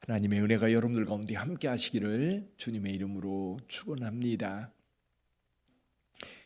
하나님의 은혜가 여러분들 가운데 함께 하시기를 주님의 이름으로 축원합니다.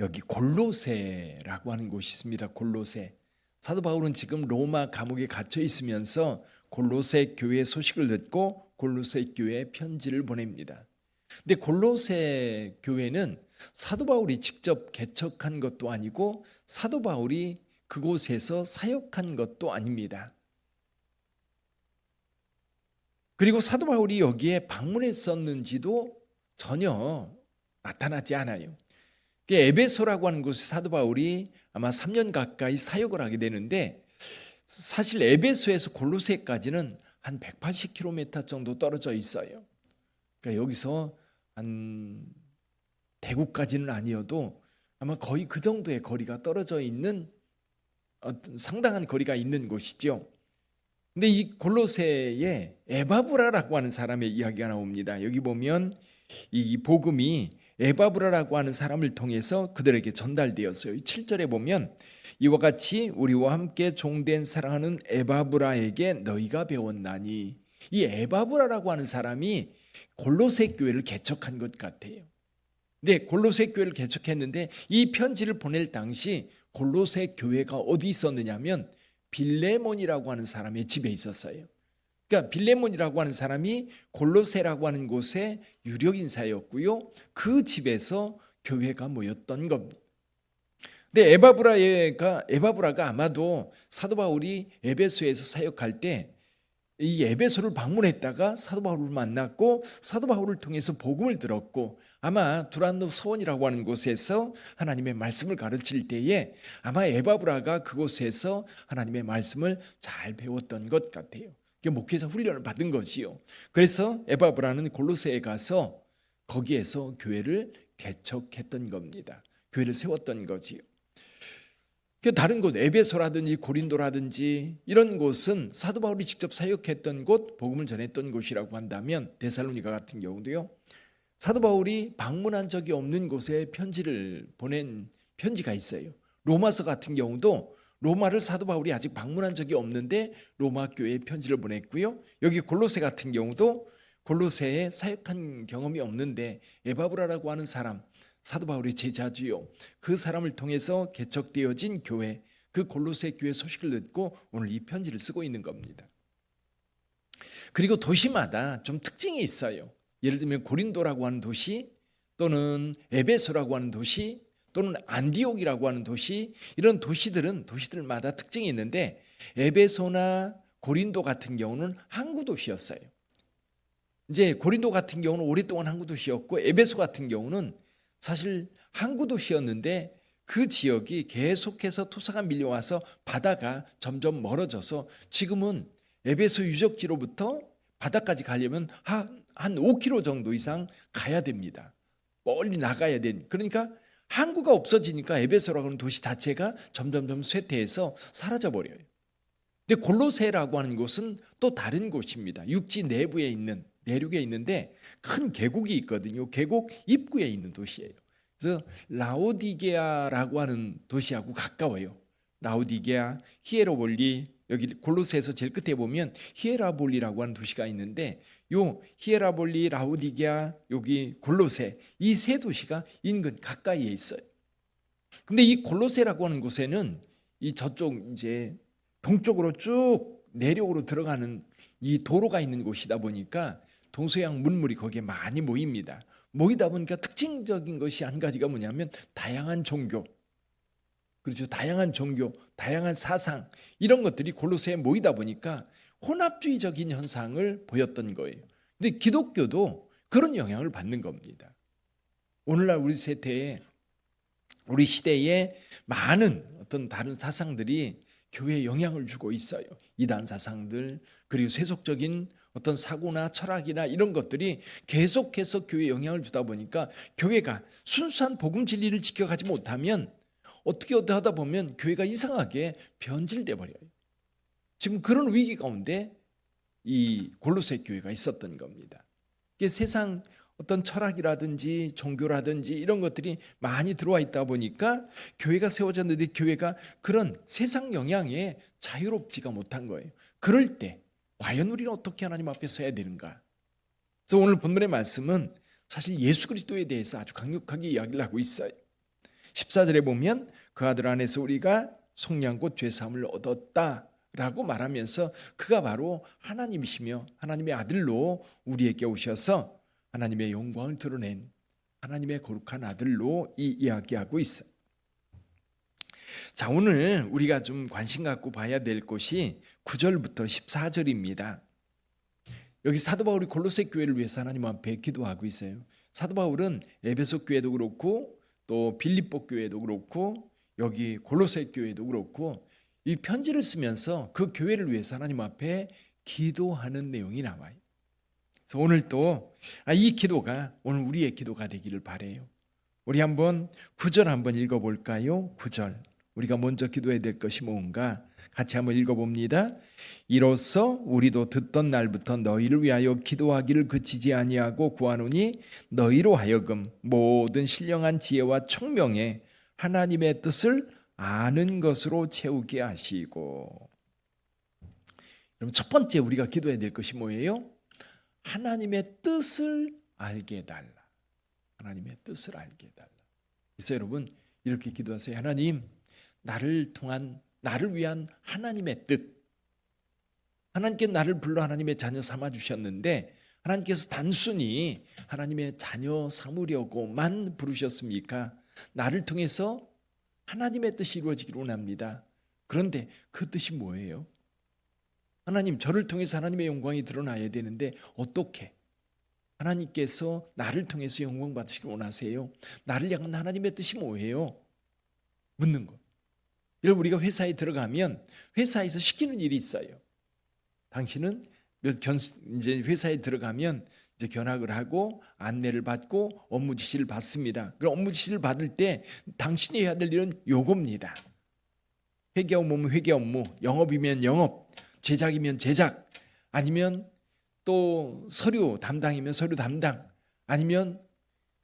여기 골로새라고 하는 곳이 있습니다. 골로새. 사도 바울은 지금 로마 감옥에 갇혀 있으면서 골로새 교회 소식을 듣고 골로새 교회에 편지를 보냅니다. 근데 골로새 교회는 사도 바울이 직접 개척한 것도 아니고 사도 바울이 그곳에서 사역한 것도 아닙니다. 그리고 사도 바울이 여기에 방문했었는지도 전혀 나타나지 않아요. 그 에베소라고 하는 곳에 사도 바울이 아마 3년 가까이 사역을 하게 되는데 사실 에베소에서 골로새까지는 한 180km 정도 떨어져 있어요. 그러니까 여기서 한 대구까지는 아니어도 아마 거의 그 정도의 거리가 떨어져 있는 어떤 상당한 거리가 있는 곳이죠. 근데 이 골로새에 에바브라라고 하는 사람의 이야기가 나옵니다. 여기 보면 이 복음이 에바브라라고 하는 사람을 통해서 그들에게 전달되었어요. 7절에 보면 이와 같이 우리와 함께 종된 사랑하는 에바브라에게 너희가 배웠나니 이 에바브라라고 하는 사람이 골로새 교회를 개척한 것 같아요. 근데 골로새 교회를 개척했는데 이 편지를 보낼 당시 골로새 교회가 어디 있었느냐면 빌레몬이라고 하는 사람의 집에 있었어요. 그러니까 빌레몬이라고 하는 사람이 골로새라고 하는 곳의 유력 인사였고요. 그 집에서 교회가 모였던 겁니다. 근데 에바브라가 에바브라가 아마도 사도 바울이 에베소에서 사역할 때 이 에베소를 방문했다가 사도 바울을 만났고 사도 바울을 통해서 복음을 들었고 아마 두란노 서원이라고 하는 곳에서 하나님의 말씀을 가르칠 때에 아마 에바브라가 그곳에서 하나님의 말씀을 잘 배웠던 것 같아요. 목회자 훈련을 받은 거지요. 그래서 에바브라는 골로새에 가서 거기에서 교회를 개척했던 겁니다. 교회를 세웠던 거지요. 그 다른 곳 에베소라든지 고린도라든지 이런 곳은 사도 바울이 직접 사역했던 곳, 복음을 전했던 곳이라고 한다면 데살로니가 같은 경우도요. 사도 바울이 방문한 적이 없는 곳에 편지를 보낸 편지가 있어요. 로마서 같은 경우도 로마를 사도 바울이 아직 방문한 적이 없는데 로마 교회에 편지를 보냈고요. 여기 골로새 같은 경우도 골로새에 사역한 경험이 없는데 에바브라라고 하는 사람 사도 바울의 제자지요. 그 사람을 통해서 개척되어진 교회, 그 골로새 교회 소식을 듣고 오늘 이 편지를 쓰고 있는 겁니다. 그리고 도시마다 좀 특징이 있어요. 예를 들면 고린도라고 하는 도시 또는 에베소라고 하는 도시 또는 안디옥이라고 하는 도시 이런 도시들은 도시들마다 특징이 있는데 에베소나 고린도 같은 경우는 항구 도시였어요. 이제 고린도 같은 경우는 오랫동안 항구 도시였고 에베소 같은 경우는 사실 항구 도시였는데 그 지역이 계속해서 토사가 밀려와서 바다가 점점 멀어져서 지금은 에베소 유적지로부터 바다까지 가려면 한, 한 5km 정도 이상 가야 됩니다. 멀리 나가야 된. 그러니까 항구가 없어지니까 에베소라고 하는 도시 자체가 점점점 쇠퇴해서 사라져 버려요. 근데 골로새라고 하는 곳은 또 다른 곳입니다. 육지 내부에 있는 내륙에 있는데 큰 계곡이 있거든요. 계곡 입구에 있는 도시예요. 그래서 라오디게아라고 하는 도시하고 가까워요. 라오디게아, 히에로볼리 여기 골로새에서 제일 끝에 보면 히에라볼리라고 하는 도시가 있는데 요 히에라볼리, 라오디게아, 여기 골로새 이 세 도시가 인근 가까이에 있어요. 근데 이 골로새라고 하는 곳에는 이 저쪽 이제 동쪽으로 쭉 내륙으로 들어가는 이 도로가 있는 곳이다 보니까 동서양 문물이 거기에 많이 모입니다. 모이다 보니까 특징적인 것이 한 가지가 뭐냐면 다양한 종교. 그렇죠. 다양한 종교, 다양한 사상 이런 것들이 골로새에 모이다 보니까 혼합주의적인 현상을 보였던 거예요. 근데 기독교도 그런 영향을 받는 겁니다. 오늘날 우리 세대에 우리 시대에 많은 어떤 다른 사상들이 교회에 영향을 주고 있어요. 이단 사상들 그리고 세속적인 어떤 사고나 철학이나 이런 것들이 계속해서 교회에 영향을 주다 보니까 교회가 순수한 복음 진리를 지켜가지 못하면 어떻게 어떻게 하다 보면 교회가 이상하게 변질돼 버려요. 지금 그런 위기 가운데 이 골로새 교회가 있었던 겁니다. 이게 세상 어떤 철학이라든지 종교라든지 이런 것들이 많이 들어와 있다 보니까 교회가 세워졌는데 교회가 그런 세상 영향에 자유롭지가 못한 거예요. 그럴 때 과연 우리는 어떻게 하나님 앞에 서야 되는가? 그래서 오늘 본문의 말씀은 사실 예수 그리스도에 대해서 아주 강력하게 이야기를 하고 있어요. 14절에 보면 그 아들 안에서 우리가 속량 곧 죄사함을 얻었다라고 말하면서 그가 바로 하나님이시며 하나님의 아들로 우리에게 오셔서 하나님의 영광을 드러낸 하나님의 거룩한 아들로 이 이야기하고 있어요. 자, 오늘 우리가 좀 관심 갖고 봐야 될 것이 9절부터 14절입니다. 여기 사도 바울이 골로새 교회를 위해서 하나님 앞에 기도하고 있어요. 사도 바울은 에베소 교회도 그렇고 또 빌립보 교회도 그렇고 여기 골로새 교회도 그렇고 이 편지를 쓰면서 그 교회를 위해서 하나님 앞에 기도하는 내용이 나와요. 그래서 오늘 또 이 기도가 오늘 우리의 기도가 되기를 바래요. 우리 한번 9절 한번 읽어 볼까요? 9절. 우리가 먼저 기도해야 될 것이 뭔가 같이 한번 읽어 봅니다. 이로써 우리도 듣던 날부터 너희를 위하여 기도하기를 그치지 아니하고 구하노니 너희로 하여금 모든 신령한 지혜와 총명에 하나님의 뜻을 아는 것으로 채우게 하시고 그럼 첫 번째 우리가 기도해야 될 것이 뭐예요? 하나님의 뜻을 알게 해달라. 하나님의 뜻을 알게 해달라. 그래서 여러분 이렇게 기도하세요. 하나님 나를 통한 나를 위한 하나님의 뜻. 하나님께 나를 불러 하나님의 자녀 삼아 주셨는데 하나님께서 단순히 하나님의 자녀 삼으려고만 부르셨습니까? 나를 통해서 하나님의 뜻이 이루어지기를 원합니다. 그런데 그 뜻이 뭐예요? 하나님, 저를 통해서 하나님의 영광이 드러나야 되는데 어떻게? 하나님께서 나를 통해서 영광 받으시길 원하세요. 나를 향한 하나님의 뜻이 뭐예요? 묻는 것. 여러분 우리가 회사에 들어가면 회사에서 시키는 일이 있어요. 당신은 이제 회사에 들어가면 이제 견학을 하고 안내를 받고 업무 지시를 받습니다. 그럼 업무 지시를 받을 때 당신이 해야 될 일은 요겁니다. 회계 업무면 회계 업무, 영업이면 영업, 제작이면 제작, 아니면 또 서류 담당이면 서류 담당, 아니면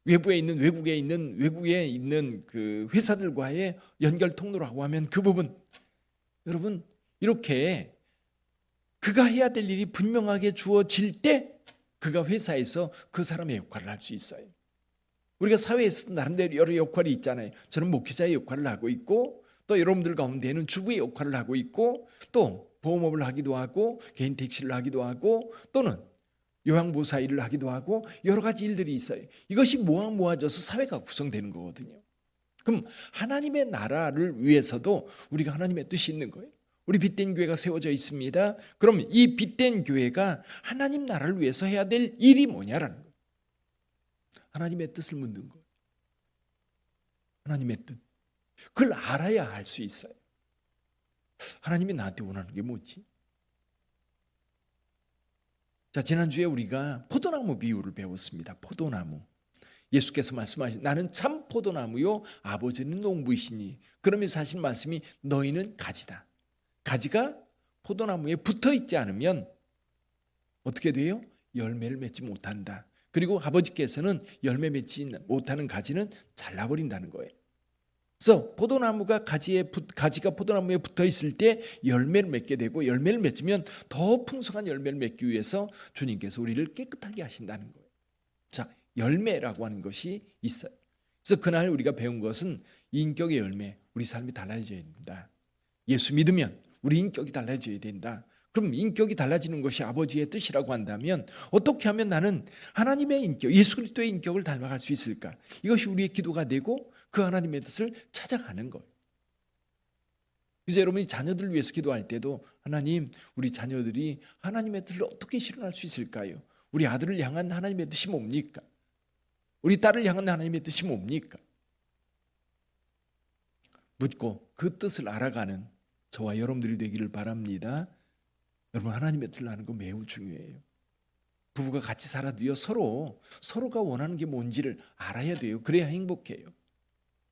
외부에 있는 외국에 있는 외국에 있는 그 회사들과의 연결 통로라고 하면 그 부분 여러분 이렇게 그가 해야 될 일이 분명하게 주어질 때 그가 회사에서 그 사람의 역할을 할 수 있어요. 우리가 사회에서도 나름대로 여러 역할이 있잖아요. 저는 목회자의 역할을 하고 있고 또 여러분들 가운데는 주부의 역할을 하고 있고 또 보험업을 하기도 하고 개인 택시를 하기도 하고 또는 요양보사 일을 하기도 하고 여러 가지 일들이 있어요. 이것이 모아 모아져서 사회가 구성되는 거거든요. 그럼 하나님의 나라를 위해서도 우리가 하나님의 뜻이 있는 거예요. 우리 빛된 교회가 세워져 있습니다. 그럼 이 빛된 교회가 하나님 나라를 위해서 해야 될 일이 뭐냐라는 거예요. 하나님의 뜻을 묻는 거예요. 하나님의 뜻. 그걸 알아야 할수 있어요. 하나님이 나한테 원하는 게 뭐지? 자, 지난주에 우리가 포도나무 비유를 배웠습니다. 포도나무. 예수께서 말씀하신 나는 참 포도나무요 아버지는 농부이시니 그러면서 하신 말씀이 너희는 가지다. 가지가 포도나무에 붙어 있지 않으면 어떻게 돼요? 열매를 맺지 못한다. 그리고 아버지께서는 열매 맺지 못하는 가지는 잘라버린다는 거예요. 그래서 포도나무가 가지에 가지가 포도나무에 붙어 있을 때 열매를 맺게 되고 열매를 맺으면 더 풍성한 열매를 맺기 위해서 주님께서 우리를 깨끗하게 하신다는 거예요. 자, 열매라고 하는 것이 있어요. 그래서 그날 우리가 배운 것은 인격의 열매, 우리 삶이 달라져야 된다. 예수 믿으면 우리 인격이 달라져야 된다. 그럼 인격이 달라지는 것이 아버지의 뜻이라고 한다면 어떻게 하면 나는 하나님의 인격, 예수 그리스도의 인격을 닮아갈 수 있을까? 이것이 우리의 기도가 되고 그 하나님의 뜻을 찾아가는 거예요. 여러분이 자녀들을 위해서 기도할 때도 하나님, 우리 자녀들이 하나님의 뜻을 어떻게 실현할 수 있을까요? 우리 아들을 향한 하나님의 뜻이 뭡니까? 우리 딸을 향한 하나님의 뜻이 뭡니까? 묻고 그 뜻을 알아가는 저와 여러분들이 되기를 바랍니다. 여러분 하나님의 뜻을 아는 거 매우 중요해요. 부부가 같이 살아도요 서로 서로가 원하는 게 뭔지를 알아야 돼요. 그래야 행복해요.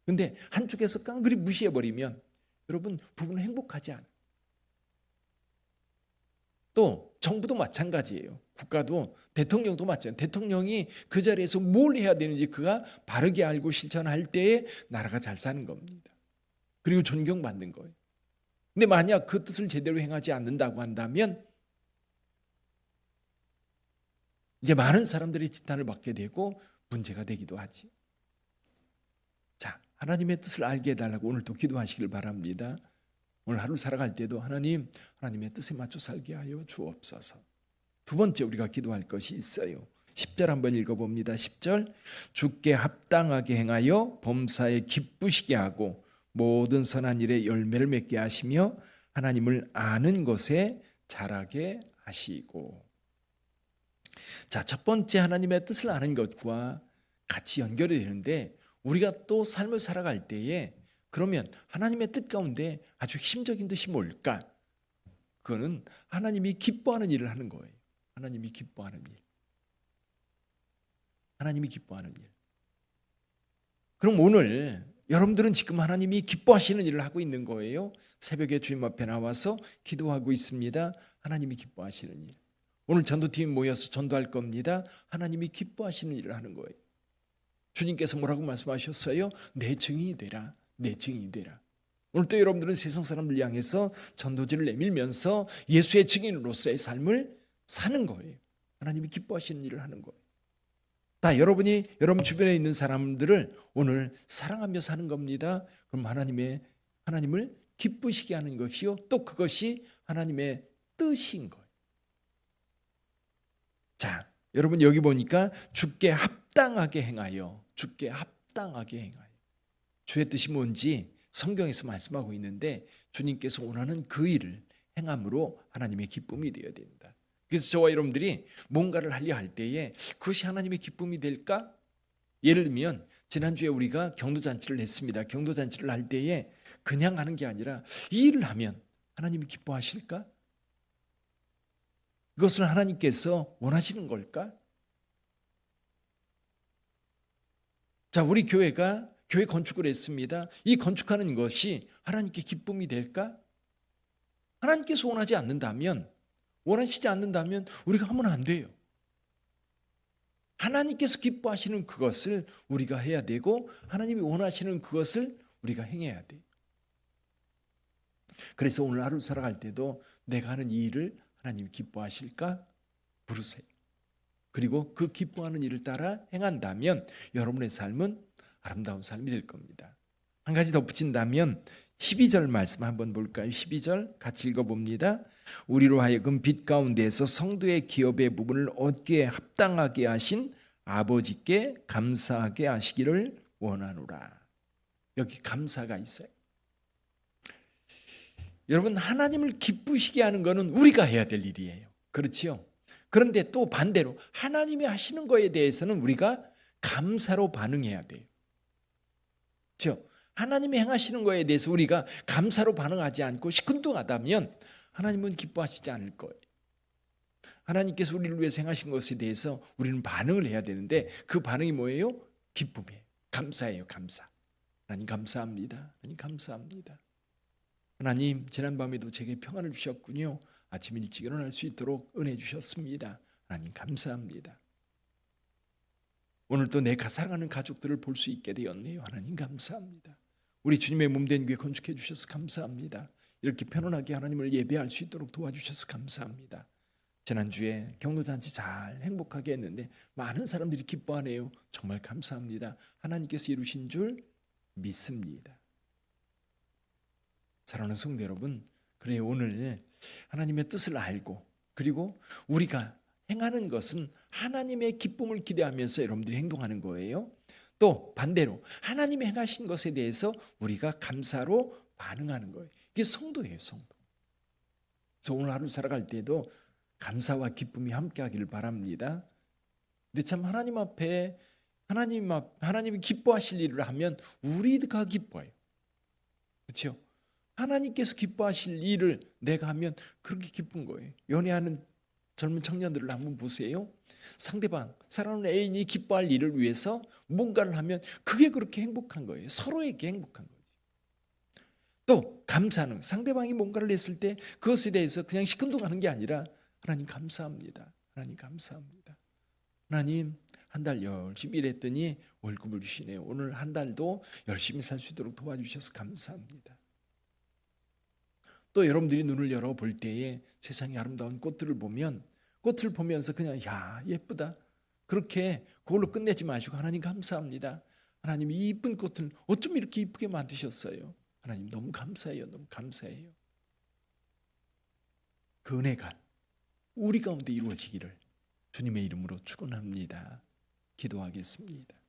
근데 한쪽에서 깡그리 무시해 버리면 여러분 부부는 행복하지 않아. 또 정부도 마찬가지예요. 국가도 대통령도 마찬가지. 대통령이 그 자리에서 뭘 해야 되는지 그가 바르게 알고 실천할 때에 나라가 잘 사는 겁니다. 그리고 존경받는 거예요. 근데 만약 그 뜻을 제대로 행하지 않는다고 한다면 이제 많은 사람들이 진단을 받게 되고 문제가 되기도 하지. 자, 하나님의 뜻을 알게 해달라고 오늘 또 기도하시길 바랍니다. 오늘 하루 살아갈 때도 하나님, 하나님의 뜻에 맞춰 살게 하여 주옵소서. 두 번째 우리가 기도할 것이 있어요. 10절 한번 읽어봅니다. 10절 주께 합당하게 행하여 범사에 기쁘시게 하고 모든 선한 일에 열매를 맺게 하시며 하나님을 아는 것에 자라게 하시고 자, 첫 번째 하나님의 뜻을 아는 것과 같이 연결이 되는데 우리가 또 삶을 살아갈 때에 그러면 하나님의 뜻 가운데 아주 힘적인 뜻이 뭘까? 그거는 하나님이 기뻐하는 일을 하는 거예요. 하나님이 기뻐하는 일. 하나님이 기뻐하는 일. 그럼 오늘 여러분들은 지금 하나님이 기뻐하시는 일을 하고 있는 거예요. 새벽에 주님 앞에 나와서 기도하고 있습니다. 하나님이 기뻐하시는 일. 오늘 전도팀 모여서 전도할 겁니다. 하나님이 기뻐하시는 일을 하는 거예요. 주님께서 뭐라고 말씀하셨어요? 내 증인이 되라. 내 증인이 되라. 오늘 또 여러분들은 세상 사람들 향해서 전도지를 내밀면서 예수의 증인으로서의 삶을 사는 거예요. 하나님이 기뻐하시는 일을 하는 거예요. 다 여러분이 여러분 주변에 있는 사람들을 오늘 사랑하며 사는 겁니다. 그럼 하나님의 하나님을 기쁘시게 하는 것이요. 또 그것이 하나님의 뜻인 거예요. 자, 여러분 여기 보니까 주께 합당하게 행하여 주께 합당하게 행하여 주의 뜻이 뭔지 성경에서 말씀하고 있는데 주님께서 원하는 그 일을 행함으로 하나님의 기쁨이 되어야 된다. 그래서 저와 여러분들이 뭔가를 하려 할 때에 그것이 하나님의 기쁨이 될까? 예를 들면 지난주에 우리가 경도잔치를 했습니다. 경도잔치를 할 때에 그냥 하는 게 아니라 이 일을 하면 하나님이 기뻐하실까? 이것을 하나님께서 원하시는 걸까? 자, 우리 교회가 교회 건축을 했습니다. 이 건축하는 것이 하나님께 기쁨이 될까? 하나님께서 원하지 않는다면, 원하시지 않는다면 우리가 하면 안 돼요. 하나님께서 기뻐하시는 그것을 우리가 해야 되고, 하나님이 원하시는 그것을 우리가 행해야 돼. 그래서 오늘 하루 살아갈 때도 내가 하는 이 일을 하나님 기뻐하실까? 부르세요. 그리고 그 기뻐하는 일을 따라 행한다면 여러분의 삶은 아름다운 삶이 될 겁니다. 한 가지 덧붙인다면 12절 말씀 한번 볼까요? 12절 같이 읽어봅니다. 우리로 하여금 빛 가운데에서 성도의 기업의 부분을 얻기에 합당하게 하신 아버지께 감사하게 하시기를 원하노라. 여기 감사가 있어요. 여러분 하나님을 기쁘시게 하는 것은 우리가 해야 될 일이에요. 그렇지요? 그런데 또 반대로 하나님이 하시는 거에 대해서는 우리가 감사로 반응해야 돼요. 그렇죠? 하나님이 행하시는 거에 대해서 우리가 감사로 반응하지 않고 시큰둥하다면 하나님은 기뻐하시지 않을 거예요. 하나님께서 우리를 위해서 행하신 것에 대해서 우리는 반응을 해야 되는데 그 반응이 뭐예요? 기쁨이에요. 감사예요, 감사. 하나님 감사합니다. 하나님 감사합니다. 하나님 지난밤에도 제게 평안을 주셨군요. 아침 일찍 일어날 수 있도록 은혜 주셨습니다. 하나님 감사합니다. 오늘 또내 사랑하는 가족들을 볼 수 있게 되었네요. 하나님 감사합니다. 우리 주님의 몸된 교회 건축해 주셔서 감사합니다. 이렇게 편안하게 하나님을 예배할 수 있도록 도와주셔서 감사합니다. 지난주에 경로잔치 잘 행복하게 했는데 많은 사람들이 기뻐하네요. 정말 감사합니다. 하나님께서 이루신 줄 믿습니다. 사랑하는 성도 여러분, 그래 오늘 하나님의 뜻을 알고 그리고 우리가 행하는 것은 하나님의 기쁨을 기대하면서 여러분들이 행동하는 거예요. 또 반대로 하나님이 행하신 것에 대해서 우리가 감사로 반응하는 거예요. 이게 성도예요, 성도. 그래서 오늘 하루 살아갈 때도 감사와 기쁨이 함께하기를 바랍니다. 근데 참 하나님 앞에 하나님 앞 하나님이 기뻐하실 일을 하면 우리가 기뻐해요. 그렇죠? 하나님께서 기뻐하실 일을 내가 하면 그렇게 기쁜 거예요. 연애하는 젊은 청년들을 한번 보세요. 상대방, 사랑하는 애인이 기뻐할 일을 위해서 뭔가를 하면 그게 그렇게 행복한 거예요. 서로에게 행복한 거지. 또 감사는 상대방이 뭔가를 했을 때 그것에 대해서 그냥 시큰둥하는 게 아니라 하나님 감사합니다. 하나님 감사합니다. 하나님 한 달 열심히 일했더니 월급을 주시네요. 오늘 한 달도 열심히 살 수 있도록 도와주셔서 감사합니다. 또 여러분들이 눈을 열어 볼 때에 세상의 아름다운 꽃들을 보면 꽃을 보면서 그냥 야 예쁘다 그렇게 그걸로 끝내지 마시고 하나님 감사합니다. 하나님 이 이쁜 꽃을 어쩜 이렇게 이쁘게 만드셨어요. 하나님 너무 감사해요. 너무 감사해요. 그 은혜가 우리 가운데 이루어지기를 주님의 이름으로 축원합니다. 기도하겠습니다.